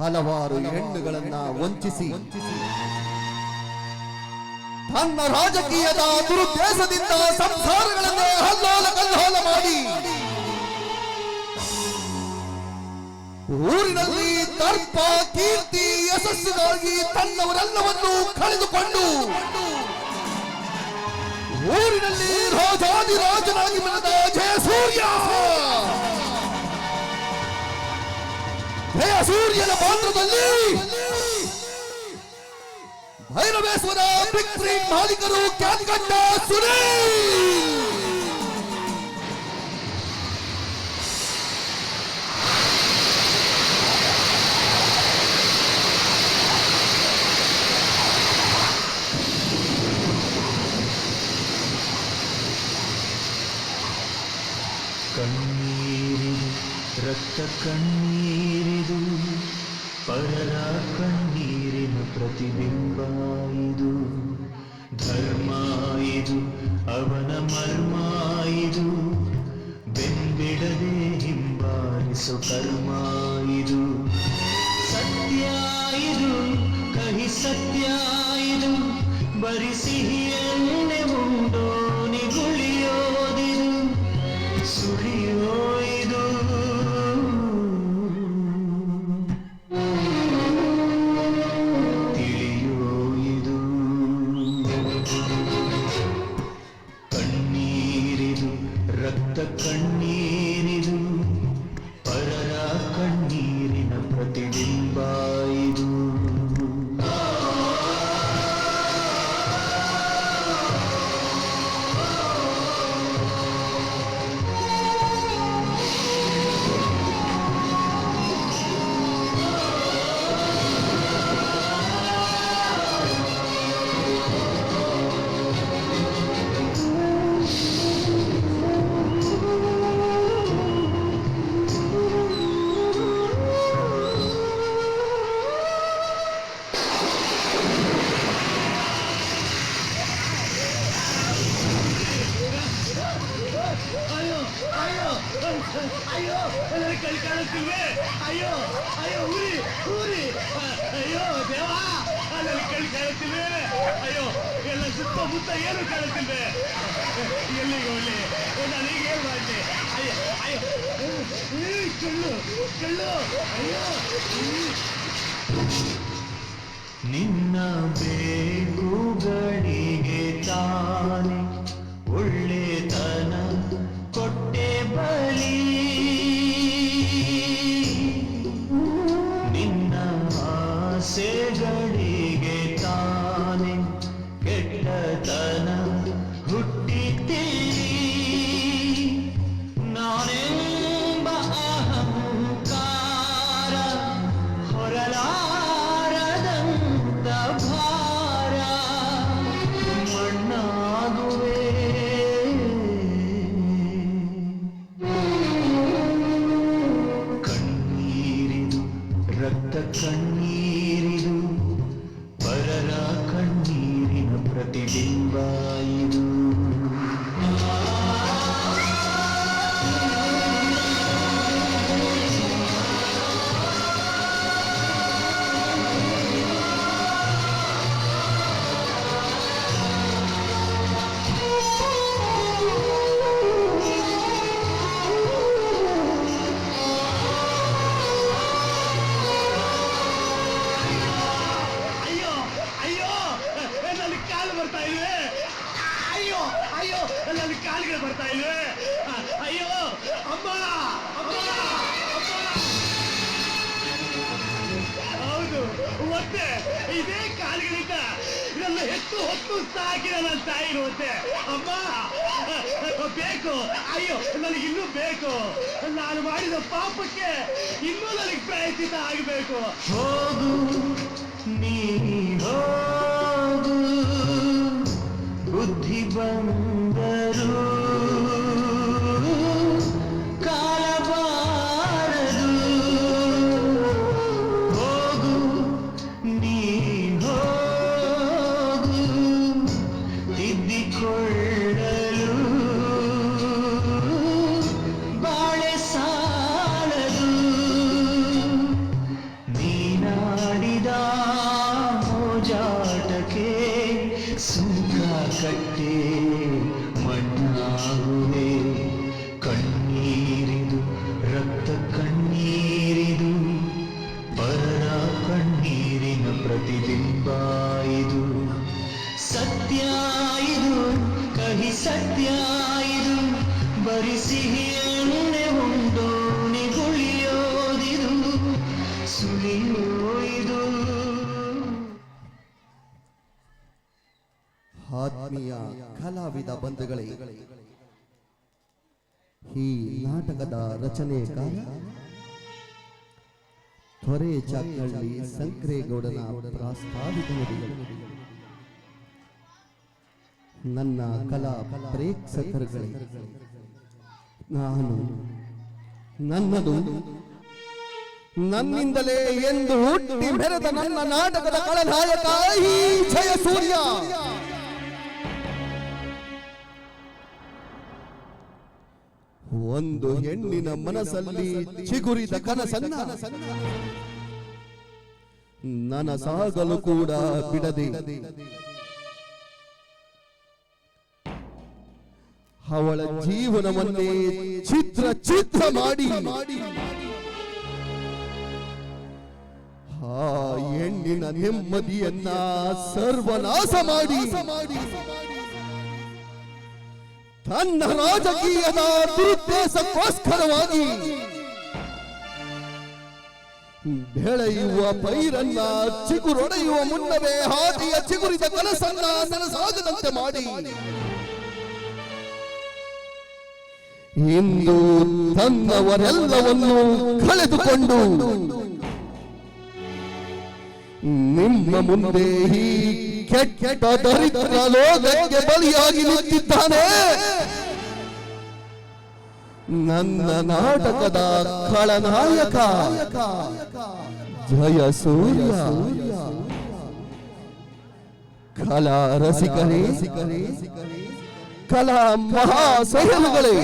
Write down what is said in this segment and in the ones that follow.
ಹಲವಾರು ಹೆಣ್ಣುಗಳನ್ನ ವಂಚಿಸಿ. ತನ್ನ ರಾಜಕೀಯದ ದುರುದ್ದೇಶದಿಂದ ಸಂಸಾರಗಳನ್ನೇ ಹಲ್ಲೋಲ ಕಲ್ಲೋಲ ಮಾಡಿ. ಊರಿನಲ್ಲಿ ದರ್ಪ ಕೀರ್ತಿ ಯಶಸ್ಸಿಗಾಗಿ ತನ್ನವರೆಲ್ಲವನ್ನು ಕಳೆದುಕೊಂಡು ಊರಿನಲ್ಲಿ ರಾಜಾದಿರಾಜನಾಗಿ ಬೆಳೆದ ಜಯಸೂರ್ಯ ಜಯಸೂರ್ಯನ ಪಾತ್ರದಲ್ಲಿ ಭೈರವೇಶ್ವರ ಬಿಗ್ ಸ್ಕ್ರೀನ್ ಮಾಲೀಕರು ಕ್ಯಾನ್ಗಂಡ ಸುನೀಲ್ ಕಣ್ಣೀರಿದು ರಕ್ತ ಕಣ್ಣೀರಿದು, ಪರರ ಕಣ್ಣೀರಿನ ಪ್ರತಿಬಿಂಬ ಇದು. ಧರ್ಮ ಇದು, ಅವನ ಮರ್ಮ ಇದು. ಬೆಂಬಿಡದೆ ಹಿಂಬಾಲಿಸು ಕರ್ಮ ಇದು. ಸತ್ಯ ಇದು, ಕಹಿ ಸತ್ಯ ಇದು. ಬರಿ ಅಯ್ಯೋ ಕೈ ಕಾಣುತ್ತಿಲ್ವೇ ಅಯ್ಯೋ ಅಯ್ಯೋ, ಊರಿ ಊರಿ. ಅಯ್ಯೋ, ದೇವ ಅಲ್ಲ ಕೈ ಕಾಣುತ್ತಿಲ್ವೇ ಅಯ್ಯೋ, ಎಲ್ಲ ಸುತ್ತಮುತ್ತ ಏನು ಕಾಣುತ್ತಿಲ್ವೇ? ಎಲ್ಲಿಗೆ ಹೋಗ್ಲಿ? ನಾನು ಈಗ ಏನು ಮಾಡ್ಲಿ? ಅಯ್ಯೋ ಅಯ್ಯೋ. ಕಳ್ಳು ಕಳ್ಳು ಅಯ್ಯೋ. ನಿನ್ನ ಬೇಗುಗಳಿಗೆ ಪ್ರತಿಬಿಂಬ ಇದು. ನನ್ನ ಕಾಲು ಬರ್ತಾ ಇಲ್ವೇ ಅಯ್ಯೋ ಅಯ್ಯೋ ನನ್ನ ಕಾಲುಗಳು ಬರ್ತಾ ಇಲ್ವೇ ಅಯ್ಯೋ, ಅಮ್ಮ ಅಮ್ಮ ಅಮ್ಮ. ಹೌದು, ಮತ್ತೆ ಇದೇ ಕಾಲುಗಳಿಂದ ನನ್ನ ಹೆಚ್ಚು ಹೊತ್ತು ಸಾಕಿದ ನನ್ನ ತಾಯಿ ಮತ್ತೆ ಅಮ್ಮ ಬೇಕು, ಅಯ್ಯೋ, ನನಗೆ ಇನ್ನೂ ಬೇಕು. ನಾನು ಮಾಡಿದ ಪಾಪಕ್ಕೆ ಇನ್ನೂ ನನಗೆ ಪ್ರಾಯಶ್ಚಿತ ಆಗಬೇಕು. ಹೋಗು ನೀ ಕಟ್ಟೆ ಮಣ್ಣಾಗುವೆ. ಕಣ್ಣೀರಿದು, ರಕ್ತ ಕಣ್ಣೀರಿದು ಬರ ಕಣ್ಣೀರಿನ ಪ್ರತಿಬಿಂಬ ಇದು. ಸತ್ಯ ಇದು, ಕಹಿ ಸತ್ಯ ಇದು. ಬರಿಸಿಹಿಯ ಆತ್ಮೀಯ ಕಲಾವಿದ ಬಂಧುಗಳೇ, ಈ ನಾಟಕದ ರಚನೆ ತ್ವರೆ ಚಾಕಳ್ಳಿ ಸಂಕ್ರೇಗೌಡನ ಪ್ರಾಸ್ತಾವಿಕ ನನ್ನ ಕಲಾ ಪ್ರೇಕ್ಷಕರುಗಳೇ, ನಾನು ನನ್ನದು, ನನ್ನಿಂದಲೇ ಎಂದು ಹುಟ್ಟಿ ಬೆರೆದ ನನ್ನ ನಾಟಕದ ಕಳನಾಯಕ ಈ ಜಯ ಸೂರ್ಯ. ಒಂದು ಹೆಣ್ಣಿನ ಮನಸ್ಸಲ್ಲಿ ಚಿಗುರಿದ ಕನಸನ್ನ ನನಸಾಗಲು ಕೂಡ ಬಿಡದೆ. ಅವಳ ಜೀವನವನ್ನೇ ಚಿತ್ರ ಚಿತ್ರ ಮಾಡಿ. ಆ ಹೆಣ್ಣಿನ ನೆಮ್ಮದಿಯನ್ನ ಸರ್ವನಾಶ ಮಾಡಿ. ತನ್ನ ರಾಜಕೀಯದ ದುರುದ್ದೇಶಕ್ಕೋಸ್ಕರವಾಗಿ ಬೆಳೆಯುವ ಪೈರನ್ನ ಚಿಗುರೊಡೆಯುವ ಮುನ್ನವೇ ಹಾದಿಯ ಚಿಗುರಿದ ಕನಸನ್ನ ನನಸಾಗದಂತೆ ಮಾಡಿ. ಇಂದು ತನ್ನವರೆಲ್ಲವನ್ನು ಕಳೆದುಕೊಂಡು ನಿಮ್ಮ ಮುಂದೆ ಈ ಕೆಟ್ಟ ದರಿದ್ರ ಲೋಕಕ್ಕೆ ಬಲಿಯಾಗಿ ನಿಂತಿದ್ದಾನೆ ನನ್ನ ನಾಟಕದ ಖಳನಾಯಕ ಜಯ ಸೂರ್ಯ ಕಲಾ ರಸಿಕರೇ ಕಲಾ ಮಹಾಸಹನುಗಳೇ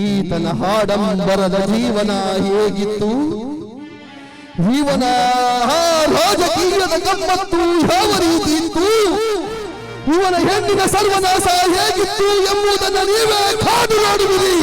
ಈತನ ಹಾಡಂಬರದ ಜೀವನ ಹೇಗಿತ್ತು ಇವನ ಆ ರಾಜಕೀಯದ ಗಮ್ಮತ್ತು ಯಾವ ರೀತಿ ಇತ್ತು? ಇವನ ಹೆಣ್ಣಿನ ಸರ್ವನಾಶ ಹೇಗಿತ್ತು ಎಂಬುದನ್ನು ನೀವೇ ಕಾದು ನೋಡುವಿರಿ.